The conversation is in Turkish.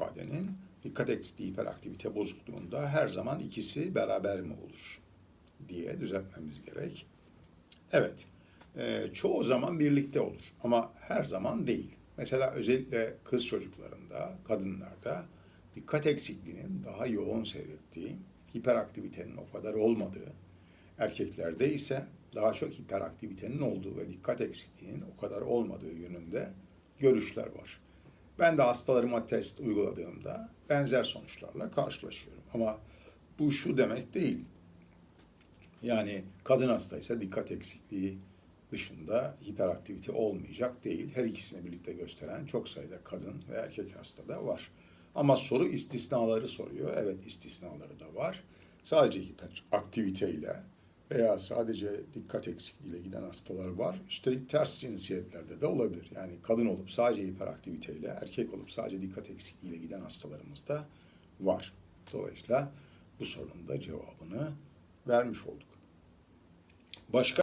ifadenin dikkat eksikliği hiperaktivite bozukluğunda her zaman ikisi beraber mi olur diye düzeltmemiz gerek. Evet, e, çoğu zaman birlikte olur ama her zaman değil. Mesela özellikle kız çocuklarında, kadınlarda dikkat eksikliğinin daha yoğun seyrettiği, hiperaktivitenin o kadar olmadığı, erkeklerde ise daha çok hiperaktivitenin olduğu ve dikkat eksikliğinin o kadar olmadığı yönünde görüşler var. Ben de hastalarıma test uyguladığımda benzer sonuçlarla karşılaşıyorum. Ama bu şu demek değil. Yani kadın hastaysa dikkat eksikliği dışında hiperaktivite olmayacak değil. Her ikisini birlikte gösteren çok sayıda kadın ve erkek hasta da var. Ama soru istisnaları soruyor. Evet istisnaları da var. Sadece hiperaktiviteyle veya sadece dikkat eksikliğiyle giden hastalar var. Üstelik ters cinsiyetlerde de olabilir. Yani kadın olup sadece hiperaktiviteyle, erkek olup sadece dikkat eksikliğiyle giden hastalarımız da var. Dolayısıyla bu sorunun da cevabını vermiş olduk. Başka